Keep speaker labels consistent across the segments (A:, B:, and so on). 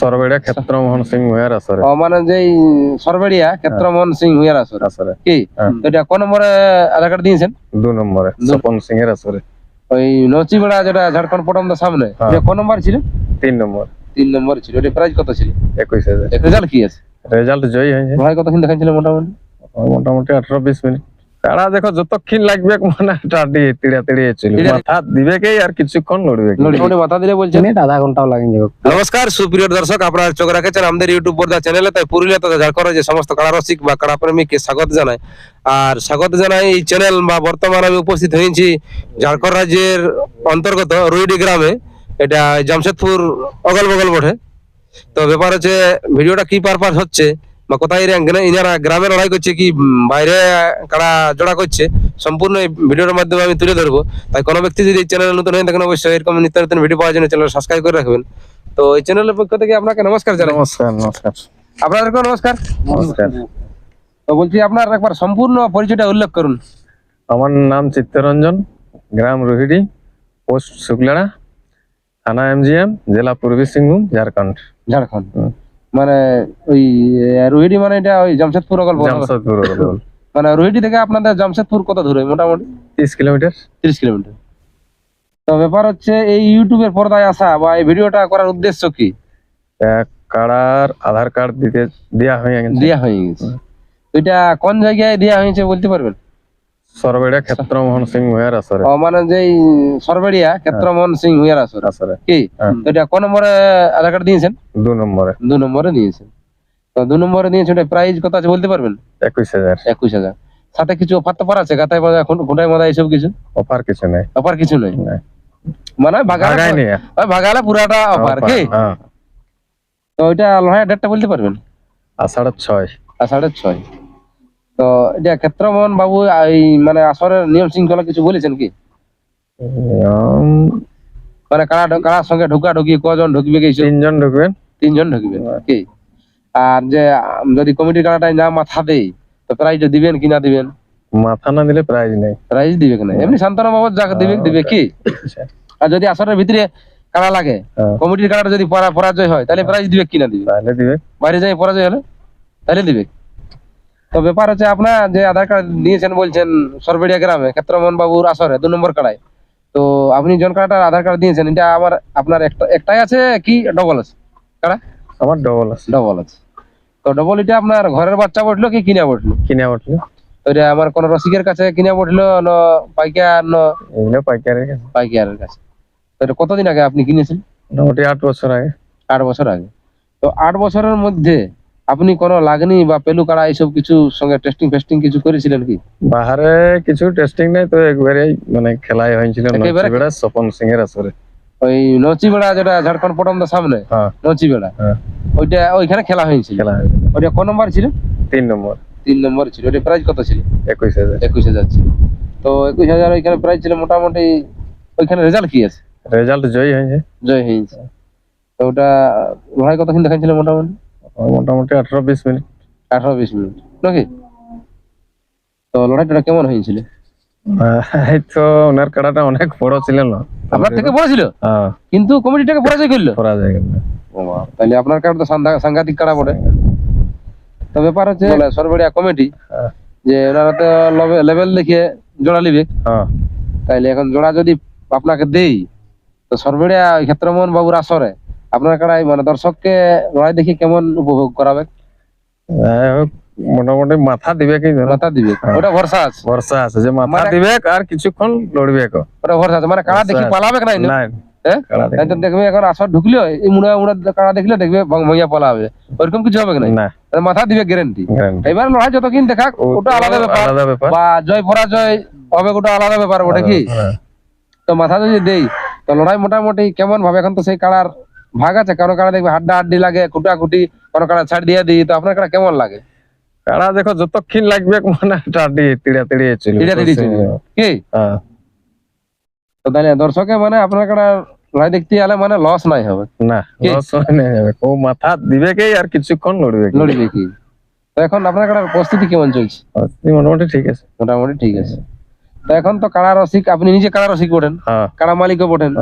A: সরবেড়িয়া ক্ষেত্রমোহন সিং ভূঁয়ার আসরে।
B: ও মানে যে সরবেড়িয়া ক্ষেত্রমোহন সিং হুইয়ার আসর।
A: আসরে।
B: কি?
A: হ্যাঁ।
B: এটা কোন নম্বরে আধার কার্ড দিয়েছেন?
A: দু নম্বরে স্বপন সিং এর আসরে।
B: ওই নচিবেড়া যেটা ঝাড়খণ্ড পটমদার সামনে
A: হ্যাঁ।
B: এটা কোন নম্বর ছিল?
A: তিন নম্বর।
B: তিন নম্বর ছিল। এটা প্রাইস কত ছিল?
A: একুশ হাজার।
B: রেজাল্ট কি আছে?
A: রেজাল্ট জয়ী হয়েছে।
B: ভাই কতক্ষণ দেখাচ্ছিল মোটামুটি?
A: মোটামুটি আঠারো বিশ মিনিট। কাড়া দেখো যতক্ষণ লাগবে মানে টাটি তিড়া তিড়িয়ে চলবে মাথা দিবে কে আর কিছুক্ষণ লড়বে কি।
B: মাথা দিলে বলছেন
A: আধা ঘন্টাও লাগে যাবে
B: নমস্কার সুপ্রিয় দর্শক আপনারা চোখ রাখেছেন আমাদের ইউটিউব পর্দা চ্যানেলে তাই পুরুলিয়া তথা ঝাড়খণ্ডের যে সমস্ত কাড়া রসিক বা কাড়া প্রেমীকে স্বাগত জানাই। আর স্বাগত জানাই এই চ্যানেল বা বর্তমানে আমি উপস্থিত হয়েছি ঝাড়খণ্ড রাজ্যের অন্তর্গত রুইডি গ্রামে। এটা জামশেদপুর অগল বগল বটে। তো ব্যাপার হচ্ছে ভিডিওটা কি পারপাস হচ্ছে? বা কোথায় ইনারা গ্রামে লড়াই করছে কি বাইরে কারা জোড়া করছে সম্পূর্ণ এই ভিডিওর মাধ্যমে আমি তুলে ধরবো। তাই কোনো ব্যক্তি যদি এই চ্যানেলে নতুন হয়ে থাকেন অবশ্যই এরকম নিত্য নতুন ভিডিও পাওয়ার জন্য চ্যানেল সাবস্ক্রাইব করে রাখবেন। তো এই চ্যানেলের পক্ষ থেকে আপনাকে নমস্কার জানাই।
A: নমস্কার নমস্কার।
B: আপনাদেরকেও নমস্কার।
A: নমস্কার।
B: তো বলছি আপনার একবার সম্পূর্ণ পরিচয়টা উল্লেখ করুন।
A: আমার নাম চিত্তরঞ্জন গ্রাম রোহিড়ি পোস্ট শুক্লাড়া থানা এমজিএম জেলা পূর্বী সিংভূম ঝাড়খণ্ড।
B: ঝাড়খণ্ড। মানে ওই রোহিডি মানে এটা ওই জামশেদপুর অগল। মানে রোহিডি থেকে আপনাদের জামশেদপুর কত দূরে মোটামুটি?
A: তিরিশ কিলোমিটার।
B: তিরিশ কিলোমিটার। তো ব্যাপার হচ্ছে এই ইউটিউবের পর্দায় আসা বা এই ভিডিওটা করার উদ্দেশ্য কি?
A: এক কাড়ার আধার কার্ড দিতে দেওয়া হয়ে গেছে।
B: দেয়া হয়ে গেছে। এটা কোন জায়গায় দেয়া হয়েছে বলতে পারবেন?
A: সরবেড়িয়া ক্ষেত্রমোহন সিং ভূঁয়ার আসরে।
B: ও মানে যে সরবেড়িয়া ক্ষেত্রমোহন সিং হুইয়ার আসর।
A: আসরে।
B: কি?
A: হ্যাঁ।
B: তো এটা কোন নম্বরে আধার কার্ড দিয়েছেন?
A: দু নম্বরে।
B: দু নম্বরে দিয়েছেন। তো দু নম্বরে দিয়েছেন ওটা প্রাইস কত আছে বলতে পারবেন?
A: একুশ হাজার।
B: একুশ হাজার। সাথে কিছু অফার টফার আছে? গাতায় বাজায় ঘুটায় মাদায় এইসব কিছু?
A: অফার কিছু নেই।
B: অফার কিছু নেই। মানে ভাগালে ওই পুরাটা অফার কি?
A: হ্যাঁ।
B: তো ওইটা লড়াইয়ের ডেটটা বলতে পারবেন?
A: আষাঢ় ছয়।
B: আষাঢ়ে ছয়। তো এটা ক্ষেত্রমোহন বাবু এই মানে আসরের নিয়ম শৃঙ্খলা কিছু বলেছেন কি? মানে কারা কারার সঙ্গে ঢুকা ঢুকি কজন ঢুকবে কি?
A: তিনজন ঢুকবেন
B: তিনজন ঢুকবে কি? আর যে যদি কমিটির কারাটাই না মাথা দেই তো প্রাইজ দিবেন কি না দিবেন?
A: মাথা না দিলে প্রাইজ নেই।
B: প্রাইজ দিবে কি না এমনি শান্তনা বাবু যাকে দিবে দিবে কি?
A: আচ্ছা।
B: আর যদি আসরের ভিতরে কারা লাগে কমিটির কারাটা যদি পরাজয় হয় তাহলে প্রাইজ দিবে কি না দিবে?
A: তাহলে দিবে।
B: বাইরে যাই পরাজয় হলে তাহলে দিবে। তো ব্যাপার হচ্ছে আপনার যে আধার কার্ড দিয়েছেন বলছেন সরবেড়িয়া গ্রামে ক্ষেত্রমোহন বাবুর আসরে দু নম্বর কাড়ায়। তো আপনি জন কার্ডটার আধার কার্ড দিয়েছেন এটা আমার আপনার একটা একটাই আছে কি ডবল আছে? কাড়া?
A: আমার ডবল আছে।
B: ডবল আছে। তো ডবল এটা আপনার ঘরের বাচ্চা বটলো কি কিনে বটলো?
A: কিনে
B: তো এটা আমার কোন রসিকের কাছে কিনে বটলো না পাইকার না
A: পাইকারের কাছে।
B: পাইকারের কাছে। তো এটা কতদিন আগে আপনি কিনেছেন?
A: মোটামুটি আট বছর আগে।
B: আট বছর আগে। তো আট বছরের মধ্যে আপনি কোনো লাগনি বা পেলু কাড়া এইসব কিছু সঙ্গে টেস্টিং ফেস্টিং কিছু করেছিলেন কি?
A: বাহারে কিছু টেস্টিং নেই তো একবারেই মানে খেলাই হয়েছিল নচিবেড়া স্বপন সিং এর আসরে।
B: ওই নচিবেড়া যেটা ঝাড়খণ্ড পটমদার সামনে?
A: হ্যাঁ।
B: নচিবেড়া?
A: হ্যাঁ।
B: ওইটা ওইখানে খেলা হয়েছিল?
A: খেলা
B: ওইটা কোন নম্বর ছিল?
A: তিন নম্বর।
B: তিন নম্বর ছিল। ওইটা প্রাইস কত ছিল?
A: একুশ হাজার।
B: একুশ হাজার ছিল। তো একুশ হাজার ওইখানে প্রাইস ছিল মোটামুটি ওইখানে রেজাল্ট কি আছে?
A: রেজাল্ট জয়ী হয়েছে।
B: জয় হয়েছে। তো ওটা লড়াই কতক্ষণ দেখাচ্ছিল মোটামুটি?
A: মোটামুটি আঠারো বিশ মিনিট।
B: আঠারো বিশ মিনিট। নাকি তো লড়াইটা কেমন হয়েছিল?
A: এই তো ওনার কাড়াটা অনেক বড় ছিল না।
B: আপনার থেকে বড় ছিল?
A: হ্যাঁ।
B: কিন্তু কমিটিটাকে পরাজয় করল? তাহলে আপনার তো সাংঘাতিক কাড়া বটে। তো ব্যাপার হচ্ছে সরবরিয়া কমিটি
A: হ্যাঁ।
B: যে ওনারা তো লেভেল দেখিয়ে জোড়া
A: হ্যাঁ।
B: তাইলে এখন জোড়া যদি আপনাকে দেই তো সরবরিয়া ক্ষেত্রমোহন বাবুর আসরে আপনার কাড়াই মানে দর্শককে লড়াই দেখে কেমন উপভোগ করাবে
A: মোটামুটি মাথা দিবে কি
B: মাথা দিবে।
A: হ্যাঁ।
B: ওটা ভরসা আছে।
A: ভরসা আছে যে মাথা
B: মানে-
A: দিবে আর কিছুক্ষণ লড়বে
B: ওটা ভরসা আছে। মানে কাড়া দেখি পালাবে না
A: না
B: হ্যাঁ? দেখবে এখন আসর ঢুকলো এই মুড়া মুড়া কাড়া দেখলে দেখবে ভং ভঙ্গিয়া পালাবে। ওরকম কিছু হবে না
A: না
B: মাথা দিবে গ্যারেন্টি এবার লড়াই যতক্ষণ দেখাক ওটা আলাদা ব্যাপার।
A: আলাদা ব্যাপার।
B: বা জয় পরাজয় হবে ওটা আলাদা ব্যাপার ওটা কি?
A: হ্যাঁ।
B: তো মাথা যদি দেই তো লড়াই মোটামুটি কেমন ভাবে এখন তো সেই কাড়ার ভাগ আছে কারও কাড়া দেখবে হাড্ডা হাড্ডি লাগে কুটাকুটি কোনো কাড়া ছাড় দিয়ে দিই তো আপনার কাড়া কেমন লাগে?
A: কারা দেখো যতক্ষণ লাগবে মানে টাটি তিড়া তিড়িয়ে চলবে
B: তিড়া তিড়িয়ে। কি?
A: হ্যাঁ।
B: তো তাহলে দর্শকে মানে আপনার কাড়া লড়াই দেখতে গেলে মানে লস নাই হবে।
A: না? লস হয়ে যাবে ও মাথা দিবে কে আর কিছুক্ষণ লড়বে।
B: লড়বে কি? তো এখন আপনার কাড়ার প্রস্তুতি কেমন চলছে?
A: মোটামুটি ঠিক আছে।
B: মোটামুটি ঠিক আছে। তো এখন তো কাড়া রসিক আপনি নিজে কাড়া রসিক বটেন
A: হ্যাঁ।
B: কাড়া মালিকও বটেন।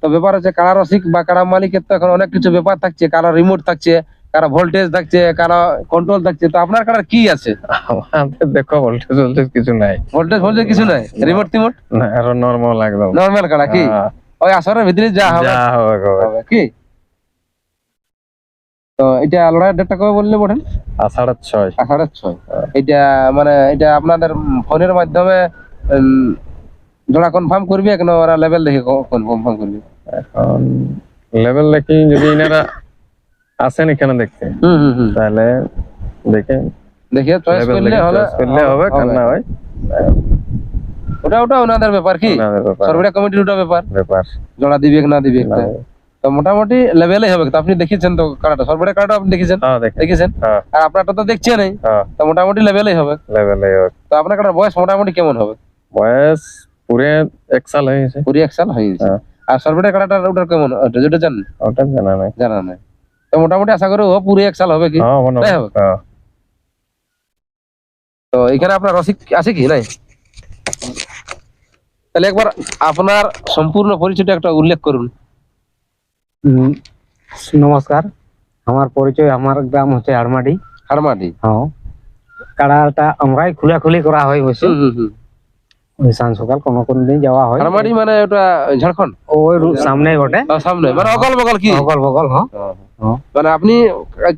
B: তো ব্যাপার হচ্ছে কাড়া রসিক বা কাড়া মালিকের তো এখন অনেক কিছু ব্যাপার থাকছে কারও রিমোট থাকছে কারও ভোল্টেজ থাকছে কারও কন্ট্রোল থাকছে তো আপনার কাড়ার কি আছে?
A: আমাদের দেখো ভোল্টেজ ভোল্টেজ কিছু নাই।
B: ভোল্টেজ ভোল্টেজ কিছু নাই? রিমোট টিমোট?
A: না আরও নর্মাল একদম।
B: নর্মাল কাড়া কি?
A: হ্যাঁ,
B: ওই আসরের ভিতরে যা হবে।
A: যা হবে
B: কি? তো এটা লড়াইয়ের ডেটটা কবে বললে বটেন?
A: আষাঢ়ের ছয়।
B: আষাঢ়ের ছয়। এটা মানে এটা আপনাদের ফোনের মাধ্যমে জোড়া কনফার্ম করবে কেন ওরা লেভেল দেখে কনফার্ম করবে।
A: এখন লেভেল দেখি যদি ইনারা আসেন এখানে দেখতে। তাহলে দেখে
B: দেখে চয়েস করলে হবে
A: choice করলে হবে কার না হয়।
B: ওটা ওটা ওনাদের ব্যাপার কি?
A: ওনাদের
B: কমিটির ওটা ব্যাপার।
A: ব্যাপার।
B: জোড়া দিবে না দিবে তো মোটামুটি লেভেলে হবে। তো আপনি দেখেছেন তো কারাটা সরবরিয়া কারাটা আপনি দেখেছেন
A: হ্যাঁ
B: দেখেছেন
A: হ্যাঁ।
B: আর আপনারটা তো দেখছেনই
A: হ্যাঁ।
B: তো মোটামুটি লেভেলেই হবে।
A: লেভেলে
B: তো আপনার কাটার বয়স মোটামুটি কেমন হবে?
A: বয়স পুরে এক সাল হয়েছে
B: কুড়ি এক সাল হয়ে গেছে।
A: হ্যাঁ।
B: আর সরবরিয়া কাটাটার ওটার কেমন? ওটা যেটা জানেন?
A: ওটা জানা নাই।
B: জানা নাই। তো মোটামুটি আশা করি ও পুরো এক সাল হবে কি?
A: হ্যাঁ হয়
B: হবে?
A: হ্যাঁ।
B: তো এখানে আপনার রসিক আছে কি নাই? তাহলে একবার আপনার সম্পূর্ণ পরিচয়টা একটা উল্লেখ করুন।
C: উম, নমস্কার। আমার পরিচয় আমার গ্রাম হচ্ছে আড়মাডি
B: হারমাটি
C: হ্যাঁ। কাড়াটা আমরাই খুলাখুলি করা হয় বসে। সকাল কোনো কোন দিন যাওয়া হয়।
B: মানে ওটা ঝাড়খণ্ড?
C: ওই সামনে বটে।
B: সামনে। মানে অকল বকল কি?
C: অগল বগল হ্যাঁ হ্যাঁ।
B: মানে আপনি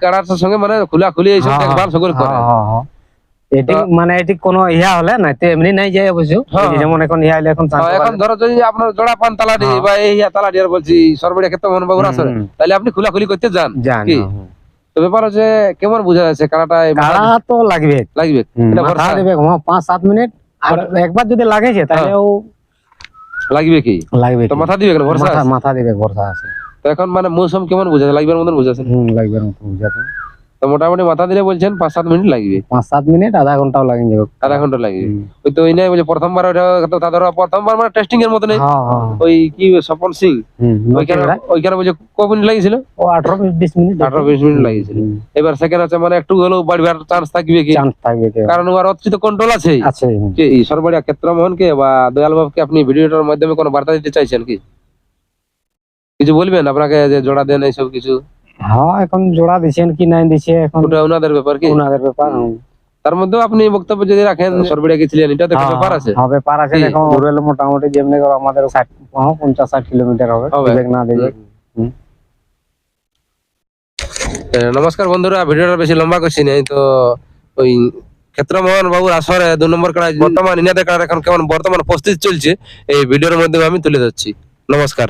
B: কারার সঙ্গে মানে খোলা
C: হ্যাঁ,
B: দেখভাল সকল
C: হ্যাঁ, হ্যাঁ। এটি মানে এটি কোনো ইয়া হলে না তো এমনি নাই যায় অবশ্য। এই যে যেমন এখন ইয়া হলে এখন
B: এখন ধরো যদি আপনার জোড়া পান তালাডি। বা এই ইয়া তালাডি আর বলছি সরবরিয়া ক্ষেত্রে মন বাবুর আসরে তাহলে আপনি খোলা খুলি করতে যান। কি? তো ব্যাপার হচ্ছে কেমন বোঝা যাচ্ছে কারাটা
C: তো লাগবে।
B: লাগবে? এটা ভরসা।
C: দেবে পাঁচ সাত মিনিট। আর একবার যদি লাগেছে তাহলেও ও
B: লাগবে কি?
C: লাগবে
B: তো মাথা দিবে ভরসা
C: মাথা দিবে ভরসা আছে।
B: তো এখন মানে মৌসুম কেমন বুঝাছে লাগবে মতন বুঝাছে
C: হুম লাগবে মতন বুঝাতে
B: তো মোটামুটি মাথা দিলে বলছেন পাঁচ সাত মিনিট লাগবে।
C: পাঁচ সাত মিনিট আধা ঘন্টাও যাবে।
B: আধা ঘণ্টা লাগবে। ওই তো ওই নাই প্রথমবার ওটা তো তাদের প্রথমবার মানে টেস্টিং এর মতো নেই
C: হ্যাঁ হ্যাঁ।
B: ওই কি স্বপন সিং ওইখানে ওইখানে বলছে ক মিনিট লাগিয়েছিল?
C: ও আঠারো বিশ মিনিট
B: আঠারো বিশ মিনিট লাগিয়েছিল। এবার সেকেন্ড আছে মানে একটু হলেও বাড়বার চান্স থাকবে কি?
C: চান্স থাকবে
B: কারণ ওর অতৃত কন্ট্রোল আছে।
C: আছে হুম।
B: যে এই ক্ষেত্রমোহনকে বা দয়াল বাবুকে আপনি ভিডিওটার মাধ্যমে কোনো বার্তা দিতে চাইছেন কি? কিছু বলবেন আপনাকে যে জোড়া দেন এইসব কিছু?
C: হ্যাঁ এখন জোড়া দিছেন কি নাই দিছে এখন
B: ওটা ওনাদের ব্যাপার কি?
C: ওনাদের ব্যাপার
B: তার মধ্যেও আপনি বক্তব্য যদি রাখেন সরবরিয়া গেছিলেন এটা তো একটা
C: হ্যাঁ,
B: ব্যাপার আছে।
C: হ্যাঁ, ব্যাপার আছে
B: কি?
C: দেখো মোটামুটি যেমনি করে আমাদের ষাট হ্যাঁ, পঞ্চাশ ষাট কিলোমিটার হবে। দিবেক না।
B: এ, নমস্কার বন্ধুরা ভিডিওটা বেশি লম্বা করছি নাই তো ওই ক্ষেত্রমোহন বাবুর আসরে দু নম্বর কাড়া বর্তমান ইনাদের কাড়া এখন কেমন বর্তমান প্রস্তুতি চলছে এই ভিডিওর মাধ্যমে আমি তুলে ধরছি। নমস্কার।